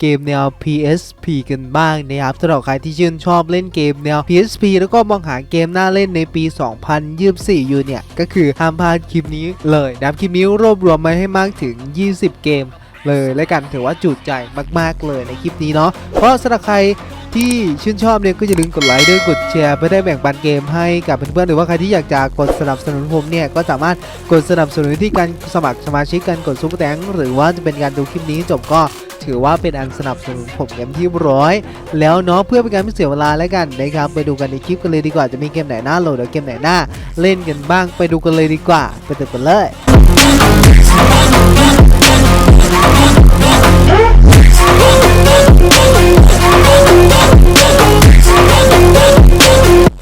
เกมแนว PSP กันบ้างนะครับสำหรับใครที่ชื่นชอบเล่นเกมแนว PSP แล้วก็มองหาเกมน่าเล่นในปี 2024 อยู่เนี่ย ก็คือห้ามพลาดคลิปนี้เลยนะครับคลิปนี้รวบรวมมาให้มากถึง 20 เกมเลยและกันถือว่าจุใจมากๆเลยในคลิปนี้เนาะเพราะสำหรับใครที่ชื่นชอบเนี่ยก็อย่าลืมกดไลค์ด้วยกดแชร์เพื่อได้แบ่งปันเกมให้กับเพื่อนๆหรือว่าใครที่อยากจะกดสนับสนุนผมเนี่ยก็สามารถกดสนับสนุนที่การสมัครสมาชิกการกดซุปเปอร์แตงหรือว่าจะเป็นการดูคลิปนี้จบก็ ถือว่าเป็นอันสนับสนุนผมเต็มที่ร้อยแล้วเนาะเพื่อเป็นการไม่เสียเวลาแล้วกันนะครับไปดูกันในคลิปกันเลยดีกว่าจะมีเกมไหนหน่าโหลดหรือเกมไหนหน่าเล่นกันบ้างไปดูกันเลยดีกว่า ไปดูกันเลย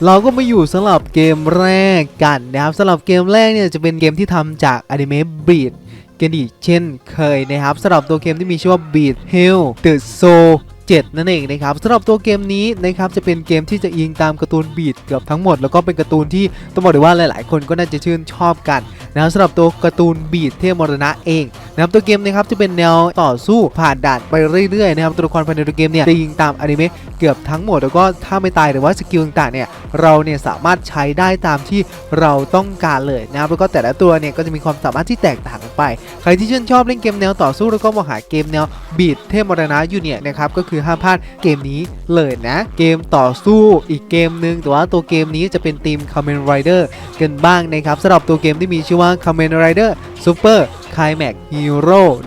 เราก็มาอยู่สำหรับเกมแรกกันนะครับสำหรับเกมแรกเนี่ยจะเป็นเกมที่ทำจากอนิเมะบีด กันอีกเช่นเคยนะครับสำหรับตัวเกมที่มีชื่อว่า Beat Hell The Soul 7 นั่นเองนะครับสำหรับตัวเกมนี้นะครับจะเป็นเกมที่จะอิงตามการ์ตูนบีดเกือบทั้งหมด แล้วก็เป็นการ์ตูนที่ต้องบอกเลยว่าหลาย ๆ คนก็น่าจะชื่นชอบกันนะครับสำหรับตัวการ์ตูนบีดเทพมรณะเอง นะครับตัวเกมนะครับจะเป็นแนวต่อสู้ผ่านด่านไปเรื่อยๆนะครับตัวละครภายในตัวเกมเนี่ยจะยิงตามอนิเมะเกือบทั้งหมดแล้วก็ถ้าไม่ตายหรือว่าสกิลต่างๆเนี่ยเราเนี่ยสามารถใช้ได้ตามที่เราต้องการเลยนะครับแล้วก็แต่ละตัวเนี่ยก็จะมีความสามารถที่แตกต่างกันไป ใครที่ชื่นชอบเล่นเกมแนวต่อสู้แล้วก็มองหาเกมแนวบีดเทพมรณะอยู่เนี่ยนะครับก็คือห้ามพลาดเกมนี้เลยนะ เกมต่อสู้อีกเกมหนึ่งแต่ว่าตัวเกมนี้จะเป็นทีม Kamen Rider กันบ้างนะครับสำหรับตัวเกมที่มีชื่อว่า Kamen Rider Super Climax Hero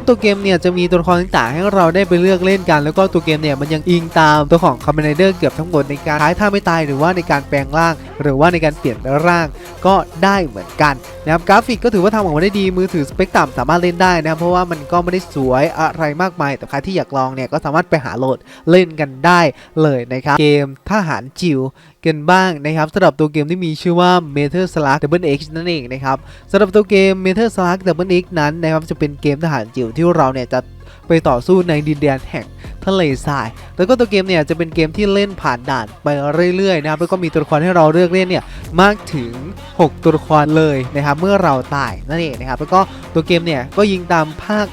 ตัวเกมเนี่ยจะมีตัวละครต่างๆ ให้เราได้ไปเลือกเล่นกัน แล้วก็ตัวเกมเนี่ยมันยังอิงตามตัวของคอมเมนเดอร์เกือบทั้งหมดในการท้ายท่าไม่ตายหรือว่าในการแปลงร่าง หรือว่าในการเปลี่ยนร่างก็ได้เหมือนกันนะครับกราฟิกก็ถือว่าทำออกมาได้ดีมือถือสเปคต่ำสามารถเล่นได้นะครับเพราะว่ามันก็ไม่ได้สวยอะไรมากมาย แต่ใครที่อยากลองเนี่ยก็สามารถไปหาโหลดเล่นกันได้เลยนะครับเกมทหารจิ๋วกันบ้างนะครับสำหรับตัวเกมที่มีชื่อว่า Metal Slug Double X นั่นเองนะครับสำหรับตัวเกม Metal Slug Double X นั้นนะครับจะเป็นเกมทหารจิ๋วที่เราเนี่ยจะไปต่อสู้ในดินแดนแห่ง ทะเลทราย แล้วก็ตัวเกมเนี่ยจะเป็นเกมที่เล่นผ่านด่านไปเรื่อยๆนะครับแล้วก็มีตัวละครให้เราเลือกเล่นเนี่ยมากถึง 6 ตัวละครเลยนะครับเมื่อเราตายนั่นเองนะครับแล้วก็ตัวเกมเนี่ยก็ยิงตามภาค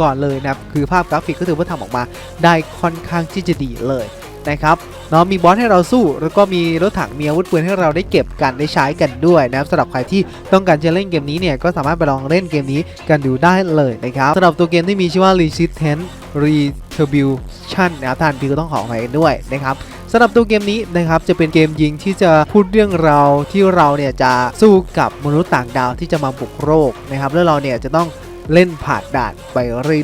ก่อนๆเลยนะครับคือภาพกราฟิกก็ถือว่าทำออกมาได้ค่อนข้างที่จะดีเลย นะครับเนาะมีบอสให้เราสู้ แล้วก็มีรถถังมีอาวุธปืนให้เราได้เก็บกันได้ใช้กันด้วยนะครับสำหรับใครที่ต้องการจะเล่นเกมนี้เนี่ยก็สามารถไปลองเล่นเกมนี้กันดูได้เลยนะครับสำหรับตัวเกมที่มีชื่อว่า Resistance Retribution นะครับท่านพี่ก็ต้องขออภัยด้วยนะครับสำหรับตัวเกมนี้นะครับจะเป็นเกมยิงที่จะพูดเรื่องราวที่เราเนี่ยจะสู้กับมนุษย์ต่างดาวที่จะมาบุกโลกนะครับแล้วเราเนี่ยจะต้อง เล่นผ่านด่านไป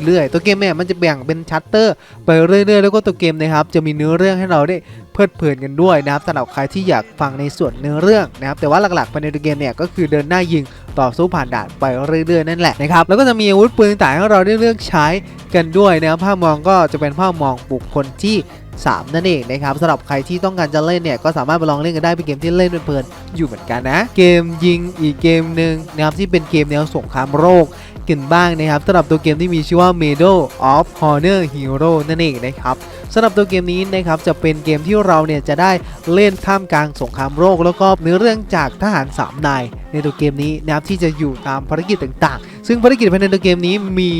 เรื่อยๆ ตัวเกมเนี่ยมันจะแบ่งเป็นชัตเตอร์ไปเรื่อยๆ แล้วก็ตัวเกมนะครับจะมีเนื้อเรื่องให้เราได้เพลิดเพลินกันด้วยนะครับสำหรับใครที่อยากฟังในส่วนเนื้อเรื่องนะครับแต่ว่าหลักๆภายในตัวเกมเนี่ยก็คือเดินหน้ายิงต่อสู้ผ่านด่านไปเรื่อยๆนั่นแหละนะครับแล้วก็จะมีอาวุธปืนต่างๆให้เราได้เลือกใช้กันด้วยนะครับภาพมองก็จะเป็นภาพมองบุคคลที่ 3 นั่นเองนะครับสำหรับใครที่ต้องการจะเล่นเนี่ยก็สามารถไปลองเล่นกันได้เป็นเกมที่เล่นเพลินๆอยู่เหมือนกันนะ เกมยิงอีกเกมหนึ่งนะครับที่เป็นเกมแนวสงครามโลก กันบ้างนะครับสำหรับตัวเกมที่มีชื่อว่า Medal of Honor Hero นั่นเองนะครับสำหรับตัวเกมนี้นะครับจะเป็นเกมที่เราเนี่ยจะได้เล่นท่ามกลางสงครามโลกแล้วก็เนื้อเรื่องจากทหารสามนายในตัวเกมนี้นะครับที่จะอยู่ตามภารกิจต่างๆ ซึ่งภารกิจภายในตัวเกมนี้มี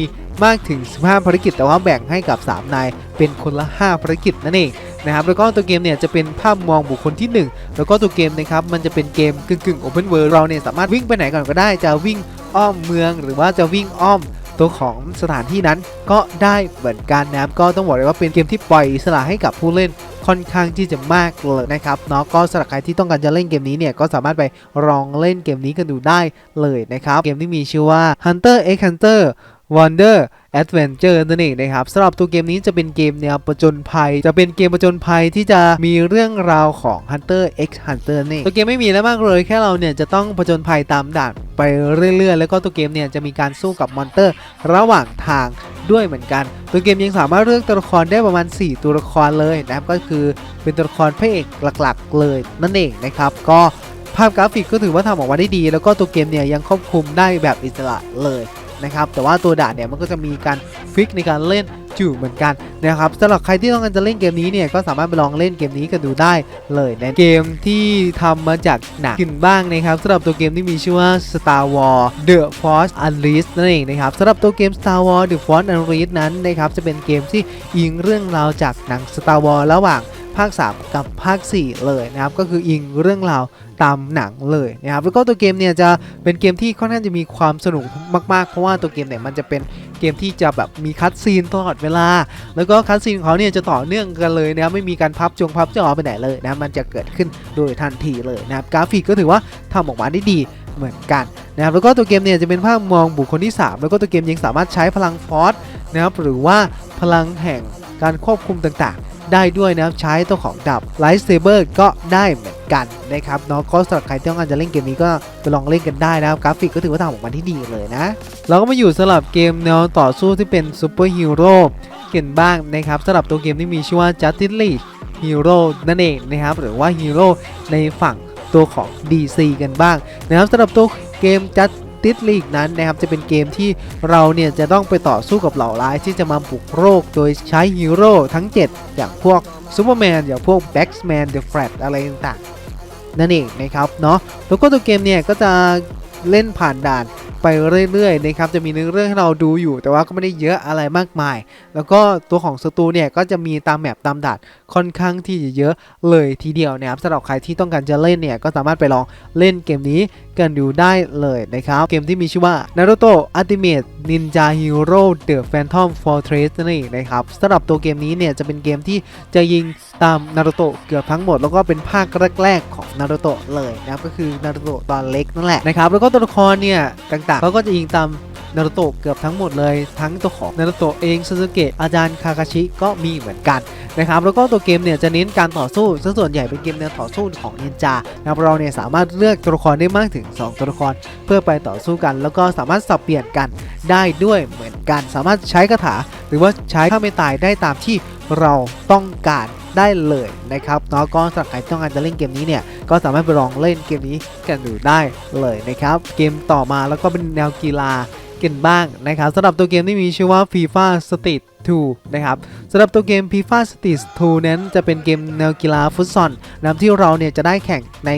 มากถึง 15 ภารกิจแต่ว่าแบ่งให้กับ 3 นายเป็นคนละ 5 ภารกิจนั่นเอง นะครับแล้วก็ตัวเกมเนี่ยจะเป็นภาพมองบุคคลที่ 1 แล้วก็ตัวเกมนะครับมันจะเป็นเกมกึ่งกึ่งโอเพนเวิร์เราเนี่ยสามารถวิ่งไปไหนก่อนก็ได้จะวิ่งอ้อมเมืองหรือว่าจะวิ่งอ้อมตัวของสถานที่นั้นก็ได้เหมือนกันนะครับก็ต้องบอกเลยว่าเป็นเกมที่ปล่อยอิสระให้กับผู้เล่นค่อนข้างที่จะมากเลยนะครับเนาะก็สำหรับใครที่ต้องการจะเล่นเกมนี้เนี่ยก็สามารถไปลองเล่นเกมนี้กันดูได้เลยนะครับเกมที่มีชื่อว่า Hunter x Hunter Wonder Adventure นั่นเองนะครับสำหรับตัวเกมนี้จะเป็นเกมแนวประจนภัย จะเป็นเกมประจนภัยที่จะมีเรื่องราวของ Hunter x Hunter นี่นเองตัวเกมไม่มีแล้วมากเลยแค่เราเนี่ยจะต้องประจนภัยตามด่านไปเรื่อยๆ แล้วก็ตัวเกมเนี่ยจะมีการสู้กับมอนเตอร์ระหว่างทางด้วยเหมือนกัน ตัวเกมยังสามารถเลือกตัวละครได้ประมาณ 4 ตัวละครเลยนะครับก็คือเป็นตัวละครพระเอกหลักๆ เลยนั่นเองนะครับก็ภาพกราฟิกก็ถือว่าทำออกมาได้ดี แล้วก็ตัวเกมเนี่ยยังควบคุมได้แบบอิสระเลย นะครับแต่ว่าตัวด่านเนี่ยมันก็จะมีการฟิกในการเล่นอยู่เหมือนกันนะครับสำหรับใครที่ต้องการจะเล่นเกมนี้เนี่ยก็สามารถไปลองเล่นเกมนี้กันดูได้เลยนะเกมที่ทำมาจากหนังขึ้นบ้างนะครับสำหรับตัวเกมที่มีชื่อว่า Star Wars The Force Unleashed นั่นเองนะครับสำหรับตัวเกม Star Wars The Force Unleashed นั้นนะครับจะเป็นเกมที่อิงเรื่องราวจากหนัง Star Wars ระหว่าง ภาค 3 กับภาค 4 เลยนะครับก็คืออิงเรื่องราวตามหนังเลยนะครับแล้วก็ตัวเกมเนี่ยจะเป็นเกมที่ค่อนข้างจะมีความสนุกมากๆ เพราะว่าตัวเกมเนี่ยมันจะเป็นเกมที่จะแบบมีคัดซีนตลอดเวลา แล้วก็คัดซีนของเขาเนี่ยจะต่อเนื่องกันเลยนะครับไม่มีการพับจงพับจอไปไหนเลยนะมันจะเกิดขึ้นโดยทันทีเลยนะครับกราฟิกก็ถือว่าทำออกมาได้ดีเหมือนกันนะครับแล้วก็ตัวเกมเนี่ยจะเป็นภาพมองบุคคลที่ 3 แล้วก็ตัวเกมยังสามารถใช้พลังฟอสนะครับหรือว่าพลังแห่งการควบคุมต่าง ได้ด้วยนะครับใช้ตัวของดับไลท์เซเบอร์ก็ได้เหมือนกันนะครับเนาะก็สำหรับใครที่ต้องการจะเล่นเกมนี้ก็ไปลองเล่นกันได้นะครับกราฟิกก็ถือว่าทำออกมาที่ดีเลยนะ เราก็มาอยู่สำหรับเกมแนวต่อสู้ที่เป็นซูเปอร์ฮีโร่กันบ้างนะครับสำหรับตัวเกมที่มีชื่อว่า Justice League Hero นั่นเองนะครับหรือว่าฮีโร่ในฝั่งตัวของ DC กันบ้างนะครับสำหรับตัวเกม Justice League นั้นนะครับจะเป็นเกมที่เราเนี่ยจะต้องไปต่อสู้กับเหล่าร้ายที่จะมาบุกโลกโดยใช้ฮีโร่ทั้ง 7 อย่างพวกซูเปอร์แมนอย่างพวกแบ็กส์แมนเดอะแฟลชอะไรต่างๆนั่นเองนะครับเนาะแล้วก็ตัวเกมเนี่ยก็จะเล่นผ่านด่านไปเรื่อยๆนะครับจะมีเนื้อเรื่องให้เราดูอยู่ แต่ว่าก็ไม่ได้เยอะอะไรมากมาย แล้วก็ตัวของสตูเนี่ยก็จะมีตามแมปตามด่านค่อนข้างที่จะเยอะเลยทีเดียวนะครับสำหรับใครที่ต้องการจะเล่นเนี่ยก็สามารถไปลองเล่นเกมนี้กันดูได้เลยนะครับ เกมที่มีชื่อว่า Naruto Ultimate Ninja Hero The Phantom Fortress นั่นเองนะครับสำหรับตัวเกมนี้เนี่ยจะเป็นเกมที่จะยิงตามนารูโตะเกือบทั้งหมด แล้วก็เป็นภาคแรกๆของนารูโตะเลยนะครับก็คือนารูโตะตอนเล็กนั่นแหละนะครับแล้วก็ตัวละครเนี่ยต่างๆเขาก็จะยิงตามนารูโตะเกือบทั้งหมดเลย ทั้งตัวของนารูโตะเองซูซูเกะอาจารย์คาคาชิก็มีเหมือนกันนะครับแล้วก็ตัวเกมเนี่ยจะเน้นการต่อสู้ซะส่วนใหญ่เป็นเกมแนวต่อสู้ของนินจานะครับเราเนี่ยสามารถเลือกตัวละครได้มากถึง2 ตัวละคร เพื่อไปต่อสู้กัน แล้วก็สามารถสับเปลี่ยนกันได้ด้วยเหมือนกัน สามารถใช้คาถา หรือว่าใช้ข้าไม่ตายได้ตามที่เราต้องการได้เลยนะครับเนาะก็สำหรับใครต้องการจะเล่นเกมนี้เนี่ยก็สามารถไปลองเล่นเกมนี้กันดูได้เลยนะครับ เกมต่อมาแล้วก็เป็นแนวกีฬา กันบ้างนะครับสำหรับตัวเกมที่มีชื่อว่า FIFA Street 2นะครับสำหรับตัวเกม FIFA Street 2นั้นจะเป็นเกมแนวกีฬาฟุตซอลนำที่เราเนี่ยจะได้แข่งใน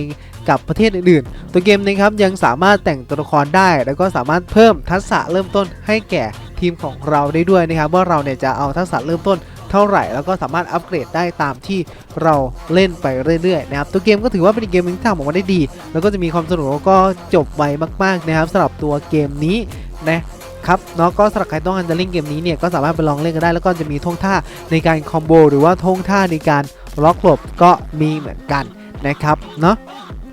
กับประเทศอื่นๆ ตัวเกมนะครับยังสามารถแต่งตัวละครได้ แล้วก็สามารถเพิ่มทักษะเริ่มต้นให้แก่ทีมของเราได้ด้วยนะครับว่าเราเนี่ยจะเอาทักษะเริ่มต้น เท่าไหร่ แล้วก็สามารถอัปเกรดได้ตามที่เราเล่นไปเรื่อยๆนะครับตัวเกมก็ถือว่าเป็นเกมที่ทำออกมาได้ดี แล้วก็จะมีความสนุกแล้วก็จบไวมากๆนะครับสำหรับตัวเกมนี้นะครับเนาะก็สำหรับใครต้องการจะเล่นเกมนี้เนี่ยก็สามารถไปลองเล่นกันได้ แล้วก็จะมีท่วงท่าในการคอมโบหรือว่าท่วงท่าในการล็อกหลบก็มีเหมือนกันนะครับเนาะ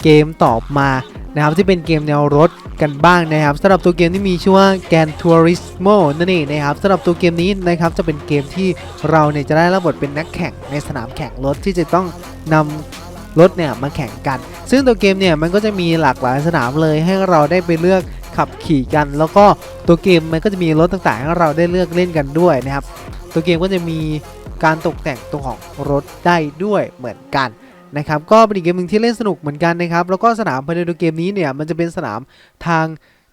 เกมต่อมา นะครับที่เป็นเกมแนวรถกันบ้างนะครับสำหรับตัวเกมที่มีชื่อว่า Gran Turismo นั่นเองนะครับสำหรับตัวเกมนี้นะครับจะเป็นเกมที่เราเนี่ยจะได้รับบทเป็นนักแข่งในสนามแข่งรถที่จะต้องนำรถเนี่ยมาแข่งกัน ซึ่งตัวเกมเนี่ยมันก็จะมีหลากหลายสนามเลยให้เราได้ไปเลือกขับขี่กัน แล้วก็ตัวเกมมันก็จะมีรถต่างๆให้เราได้เลือกเล่นกันด้วยนะครับ ตัวเกมก็จะมีการตกแต่งตัวของรถได้ด้วยเหมือนกัน นะครับก็เป็นอีกเกมหนึ่งที่เล่นสนุกเหมือนกันนะครับแล้วก็สนามภายในตัวเกมนี้เนี่ยมันจะเป็นสนามทาง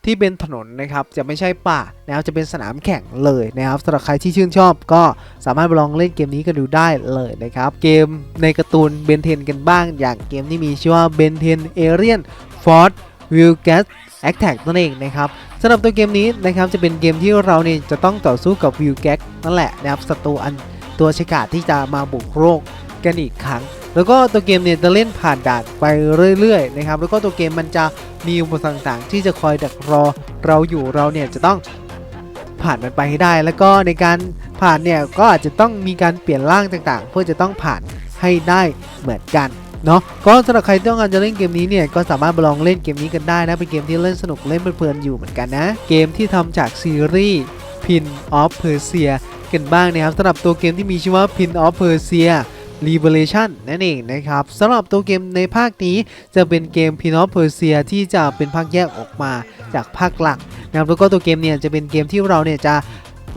ที่เป็นถนนนะครับจะไม่ใช่ป่านะครับจะเป็นสนามแข่งเลยนะครับสำหรับใครที่ชื่นชอบ ก็สามารถไปลองเล่นเกมนี้กันดูได้เลยนะครับเกมในการ์ตูนเบนเทนกันบ้าง อย่างเกมที่มีชื่อว่าเบนเทนเอเรียนฟอร์ดวิลแกสแอคแท็กนั่นเองนะครับสำหรับตัวเกมนี้นะครับจะเป็นเกมที่เราเนี่ยจะต้องต่อสู้กับวิลแกสนั่นแหละนะครับศัตรูอันตัวฉกาจที่จะมาบุกโลกกันอีกครั้ง แล้วก็ตัวเกมเนี่ยจะเล่นผ่านด่านไปเรื่อยๆนะครับแล้วก็ตัวเกมมันจะมีอุปสรรคต่างๆ ที่จะคอยดักรอเราอยู่เราเนี่ยจะต้องผ่านมันไปให้ได้ แล้วก็ในการผ่านเนี่ยก็อาจจะต้องมีการเปลี่ยนร่างต่างๆ เพื่อจะต้องผ่านให้ได้เหมือนกันเนาะก็สำหรับใครที่ต้องการจะเล่นเกมนี้เนี่ยก็สามารถลองเล่นเกมนี้กันได้นะเป็นเกมที่เล่นสนุกเล่นเพลินๆอยู่เหมือนกันนะเกมที่ทำจากซีรีส์ Pin of Persia กันบ้างนะครับสำหรับตัวเกมที่มีชื่อว่า Pin of Persia Liberation นั่นเองนะครับสำหรับตัวเกมในภาคนี้จะเป็นเกม Pin of Persia ที่จะเป็นภาคแยกออกมาจากภาคหลักนะครับแล้วก็ตัวเกมเนี่ยจะเป็นเกมที่เราเนี่ยจะ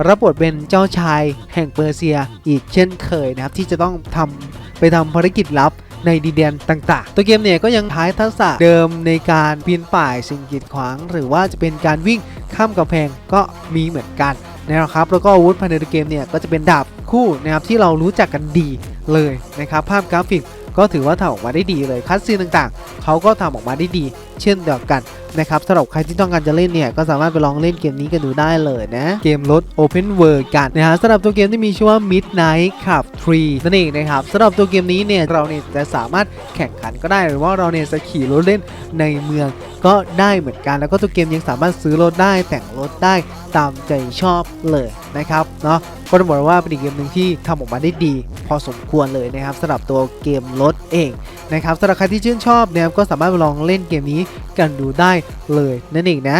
รับบทเป็นเจ้าชายแห่งเปอร์เซียอีกเช่นเคยนะครับที่จะต้องทำไปทำภารกิจลับในดินแดนต่าง ๆ ตัวเกมเนี่ยก็ยังท้ายทักษะเดิมในการปีนป่ายสิ่งกีดขวาง หรือว่าจะเป็นการวิ่งข้ามกำแพงก็มีเหมือนกัน นะครับแล้วก็อาวุธภายในเกมเนี่ยก็จะเป็นดาบคู่นะครับที่เรารู้จักกันดีเลยนะครับภาพกราฟิกก็ถือว่าทำออกมาได้ดีเลยคัดซีนต่างๆ เขาก็ทำออกมาได้ดี เช่นเดียวกันนะครับสำหรับใครที่ต้องการจะเล่นเนี่ย ก็สามารถไปลองเล่นเกมนี้กันดูได้เลยนะ เกมรถ Open World กันนะฮะสำหรับตัวเกมที่มีชื่อว่า Midnight Club 3นั่นเองนะครับสำหรับตัวเกมนี้เนี่ยเราเนี่ยจะสามารถแข่งขันก็ได้หรือว่าเราเนี่ยจะขี่รถเล่นในเมืองก็ได้เหมือนกัน แล้วก็ตัวเกมยังสามารถซื้อรถได้แต่งรถได้ตามใจชอบเลยนะครับเนาะก็ต้องบอกว่าเป็นอีกเกมหนึ่งที่ทำออกมาได้ดี พอสมควรเลยนะครับสำหรับตัวเกมรถเอง นะครับสำหรับใครที่ชื่นชอบนะครับก็สามารถลองเล่นเกมนี้กันดูได้เลยนั่นเองนะ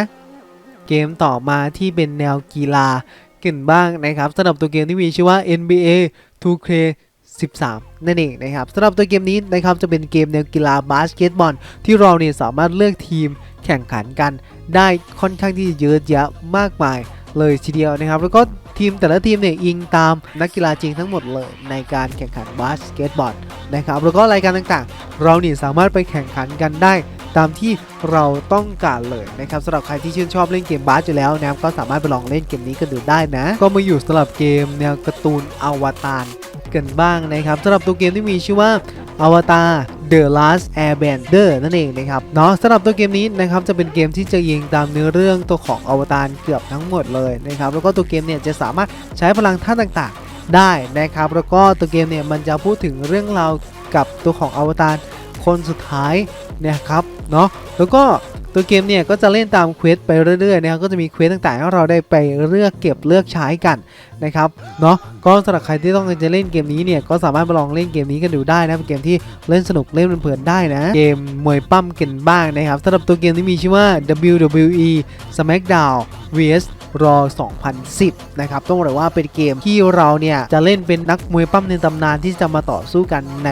เกมต่อมาที่เป็นแนวกีฬากันบ้างนะครับสำหรับตัวเกมที่มีชื่อว่า NBA 2K 13 นั่นเองนะครับสำหรับตัวเกมนี้นะครับจะเป็นเกมแนวกีฬาบาสเกตบอล ที่เราเนี่ยสามารถเลือกทีมแข่งขันกัน ได้ค่อนข้างที่จะเยอะแยะมากมายเลยทีเดียวนะครับ แล้วก็ ทีมแต่ละทีมเนี่ยอิงตามนักกีฬาจริงทั้งหมดเลยในการแข่งขันบาสเกตบอลนะครับแล้วก็รายการต่างๆ เราเนี่ยสามารถไปแข่งขันกันได้ตามที่เราต้องการเลยนะครับสำหรับใครที่ชื่นชอบเล่นเกมบาสอยู่แล้วนะครับก็สามารถไปลองเล่นเกมนี้กันดูได้นะ ก็มาอยู่สำหรับเกมแนวการ์ตูนอวตารกันบ้างนะครับสำหรับตัวเกมที่มีชื่อว่าอวตาร The Last Airbender นั่นเองนะครับเนาะสำหรับตัวเกมนี้นะครับจะเป็นเกมที่จะยิงตามเนื้อเรื่องตัวของอวตารเกือบทั้งหมดเลยนะครับแล้วก็ตัวเกมเนี่ยจะสามารถใช้พลังท่าต่างๆ ได้นะครับแล้วก็ตัวเกมเนี่ยมันจะพูดถึงเรื่องราวกับตัวของอวตารคนสุดท้ายนะครับเนาะแล้วก็ ตัวเกมเนี่ยก็จะเล่นตามเควสไปเรื่อยๆนะครับก็จะมีเควสต่างๆให้เราได้ไปเลือกเก็บเลือกใช้กันนะครับเนาะก็สำหรับใครที่ต้องการจะเล่นเกมนี้เนี่ยก็สามารถไปลองเล่นเกมนี้กันดูได้นะเป็นเกมที่เล่นสนุกเล่นเพลินได้นะเกมมวยปั้มกันบ้างนะครับสำหรับตัวเกมที่มีชื่อว่า WWE SmackDown vs Raw 2010 นะครับ ต้องบอกเลยว่าเป็นเกมที่เราเนี่ย จะเล่นเป็นนักมวยปั้มในตำนานที่จะมาต่อสู้กันใน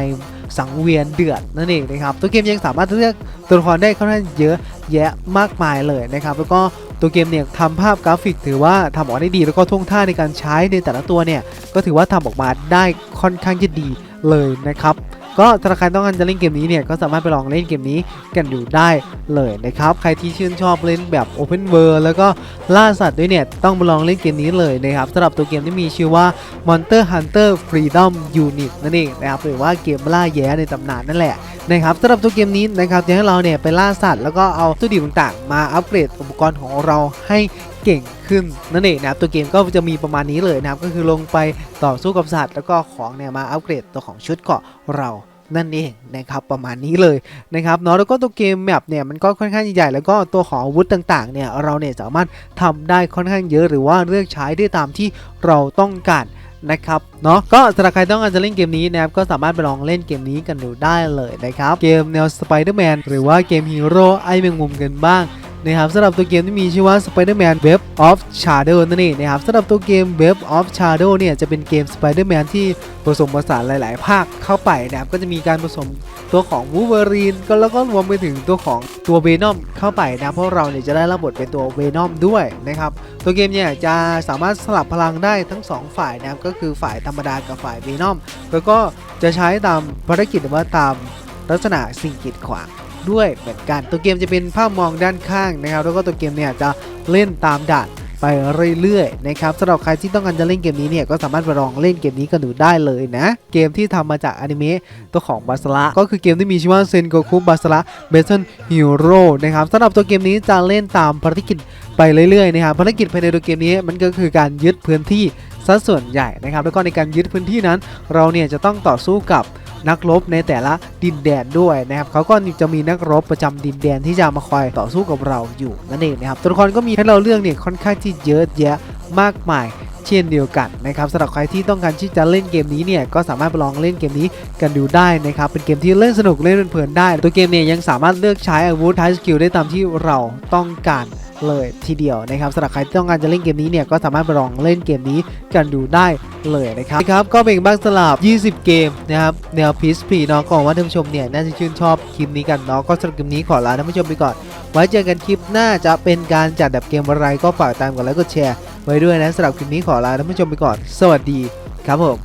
สังเวียนเดือดนั่นเองนะครับ ตัวเกมยังสามารถเลือกตัวละครได้ค่อนข้างเยอะแยะมากมายเลยนะครับ แล้วก็ตัวเกมเนี่ยทำภาพกราฟิกถือว่าทำออกมาได้ดี แล้วก็ท่วงท่าในการใช้ในแต่ละตัวเนี่ย ก็ถือว่าทำออกมาได้ค่อนข้างจะดีเลยนะครับ ก็ถ้าใครต้องการจะเล่นเกมนี้เนี่ยก็สามารถไปลองเล่นเกมนี้กันดูได้เลยนะครับ ใครที่ชื่นชอบเล่นแบบ Open World แล้วก็ล่าสัตว์ด้วยเนี่ยต้องไปลองเล่นเกมนี้เลยนะครับสำหรับตัวเกมที่มีชื่อว่า Monster Hunter Freedom Unit นั่นเองนะครับหรือว่าเกมล่าแย้ในตำนานนั่นแหละนะครับสำหรับตัวเกมนี้นะครับจะให้เราเนี่ยไปล่าสัตว์แล้วก็เอาตู้ดิบต่างๆ มาอัปเกรดอุปกรณ์ของเราให้ เก่งขึ้นนั่นเองนะครับตัวเกมก็จะมีประมาณนี้เลยนะครับก็คือลงไปต่อสู้กับสัตว์แล้วก็ของเนี่ยมาอัปเกรดตัวของชุดเกาะเรานั่นเองนะครับประมาณนี้เลยนะครับเนาะแล้วก็ตัวเกมแมปเนี่ยมันก็ค่อนข้างใหญ่แล้วก็ตัวของอาวุธต่างๆเนี่ยเราเนี่ยสามารถทำได้ค่อนข้างเยอะหรือว่าเลือกใช้ได้ตามที่เราต้องการนะครับเนาะก็สำหรับใครต้องการจะเล่นเกมนี้นะครับก็สามารถไปลองเล่นเกมนี้กันดูได้เลยนะครับเกมแนวสไปเดอร์แมนหรือว่าเกมฮีโร่ไอแมงมุมกันบ้าง นะครับสำหรับตัวเกมที่มีชื่อว่า Spider-Man Web of Shadow นั่นเองนะครับสำหรับตัวเกม Web of Shadow เนี่ยจะเป็นเกม Spider-Man ที่ผสมผสานหลาย ๆ ภาคเข้าไปนะครับก็จะมีการผสมตัวของ Wolverine ก็แล้วก็รวมไปถึงตัวของตัว Venom เข้าไปนะเพราะเราเนี่ยจะได้รับบทเป็นตัว Venom ด้วยนะครับตัวเกมเนี่ยจะสามารถสลับพลังได้ทั้งสองฝ่ายนะครับก็คือฝ่ายธรรมดากับฝ่าย Venom แล้วก็จะใช้ตามภารกิจหรือว่าตามลักษณะสิ่งกีดขวาง ด้วยเหมือนกัน ตัวเกมจะเป็นภาพมองด้านข้างนะครับ แล้วก็ตัวเกมเนี่ยจะเล่นตามด่านไปเรื่อยๆนะครับสำหรับใครที่ต้องการจะเล่นเกมนี้เนี่ยก็สามารถไปลองเล่นเกมนี้กันดูได้เลยนะ เกมที่ทำมาจากอนิเมะตัวของบาสระก็คือเกมที่มีชื่อว่าเซนโกคุบาสระเบสเซนฮีโร่นะครับสำหรับตัวเกมนี้จะเล่นตามภารกิจไปเรื่อยๆนะครับภารกิจภายในตัวเกมนี้มันก็คือการยึดพื้นที่ซะส่วนใหญ่นะครับแล้วก็ในการยึดพื้นที่นั้น เราเนี่ยจะต้องต่อสู้กับ นักรบในแต่ละดินแดนด้วยนะครับเขาก็จะมีนักรบประจำดินแดนที่จะมาคอยต่อสู้กับเราอยู่นั่นเองนะครับตัวละครก็มีให้เราเลือกเนี่ยค่อนข้างที่เยอะแยะมากมายเช่นเดียวกันนะครับสำหรับใครที่ต้องการที่จะเล่นเกมนี้เนี่ยก็สามารถไปลองเล่นเกมนี้กันดูได้นะครับเป็นเกมที่เล่นสนุกเล่นเพลินได้ ตัวเกมเนี่ยยังสามารถเลือกใช้อาวุธท้สกิลได้ตามที่เราต้องการ เลยทีเดียวนะครับสำหรับใครที่ต้องการจะเล่นเกมนี้เนี่ยก็สามารถไปลองเล่นเกมนี้กันดูได้เลยนะครับครับก็เป็นบ้างสลับ 20 เกมนะครับแนวพีซพีเนาะก็หวังว่าท่านผู้ชมเนี่ยน่าจะชื่นชอบคลิปนี้กันเนาะก็สำหรับคลิปนี้ขอลาท่านผู้ชมไปก่อน ไว้เจอกันคลิปหน้าจะเป็นการจัดแบบเกมอะไรก็ฝากตามกดไลค์กดแชร์ไว้ด้วยนะสำหรับคลิปนี้ขอลาท่านผู้ชมไปก่อน สวัสดีครับผม